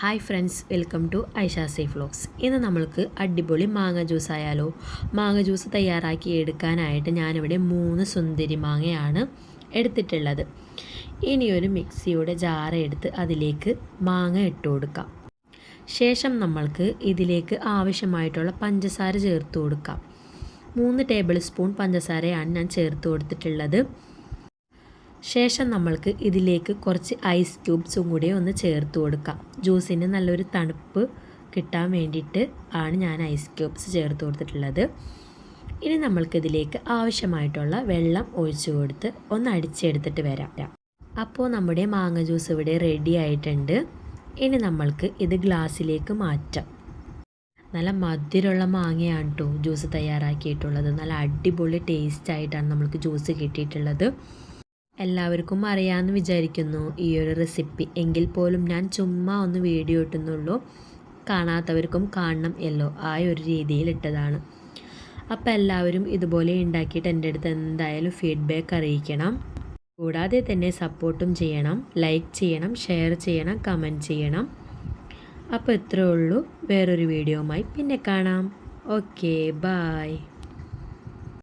Hi friends welcome to Aisha safe vlogs ഇന്ന് നമ്മൾക്ക് അടിപൊളി മാങ്ങ ജ്യൂസ് ആയാലോ? മാങ്ങ ജ്യൂസ് തയ്യാറാക്കി എടുക്കാനായിട്ട് ഞാനിവിടെ മൂന്ന് സുന്ദരി മാങ്ങയാണ് എടുത്തിട്ടുള്ളത്. ഇനിയൊരു മിക്സിയുടെ ജാറ എടുത്ത് അതിലേക്ക് മാങ്ങ ഇട്ട് കൊടുക്കാം. ശേഷം നമ്മൾക്ക് ഇതിലേക്ക് ആവശ്യമായിട്ടുള്ള പഞ്ചസാര ചേർത്ത് കൊടുക്കാം. മൂന്ന് ടേബിൾ സ്പൂൺ പഞ്ചസാരയാണ് ഞാൻ ചേർത്ത് കൊടുത്തിട്ടുള്ളത്. ശേഷം നമ്മൾക്ക് ഇതിലേക്ക് കുറച്ച് ഐസ് ക്യൂബ്സും കൂടി ഒന്ന് ചേർത്ത് കൊടുക്കാം. ജ്യൂസിന് നല്ലൊരു തണുപ്പ് കിട്ടാൻ വേണ്ടിയിട്ട് ആണ് ഞാൻ ഐസ് ക്യൂബ്സ് ചേർത്ത് കൊടുത്തിട്ടുള്ളത്. ഇനി നമ്മൾക്കിതിലേക്ക് ആവശ്യമായിട്ടുള്ള വെള്ളം ഒഴിച്ചു കൊടുത്ത് ഒന്ന് അടിച്ചെടുത്തിട്ട് വരാം. അപ്പോൾ നമ്മുടെ മാങ്ങ ജ്യൂസ് ഇവിടെ റെഡി ആയിട്ടുണ്ട്. ഇനി നമ്മൾക്ക് ഇത് ഗ്ലാസ്സിലേക്ക് മാറ്റാം. നല്ല മധുരമുള്ള മാങ്ങയാണ് കേട്ടോ ജ്യൂസ് തയ്യാറാക്കിയിട്ടുള്ളത്. നല്ല അടിപൊളി ടേസ്റ്റ് ആയിട്ടാണ് നമ്മൾക്ക് ജ്യൂസ് കിട്ടിയിട്ടുള്ളത്. എല്ലാവർക്കും അറിയാമെന്ന് വിചാരിക്കുന്നു. ഈ ഒരു റെസിപ്പി എങ്കിൽ പോലും ഞാൻ ചുമ്മാ ഒന്ന് വീഡിയോ ഇട്ടുന്നുള്ളൂ. കാണാത്തവർക്കും കാണണം എല്ലോ. ആ ഒരു രീതിയിൽ ഇട്ടതാണ്. അപ്പോൾ എല്ലാവരും ഇതുപോലെ ഉണ്ടാക്കിയിട്ട് എന്റെ അടുത്ത് എന്തായാലും ഫീഡ്ബാക്ക് അറിയിക്കണം. കൂടാതെ തന്നെ സപ്പോർട്ടും ചെയ്യണം. ലൈക്ക് ചെയ്യണം. ഷെയർ ചെയ്യണം. കമന്റ് ചെയ്യണം. അപ്പോൾ ഇത്രയേ ഉള്ളൂ. വേറൊരു വീഡിയോയുമായി പിന്നെ കാണാം. Okay bye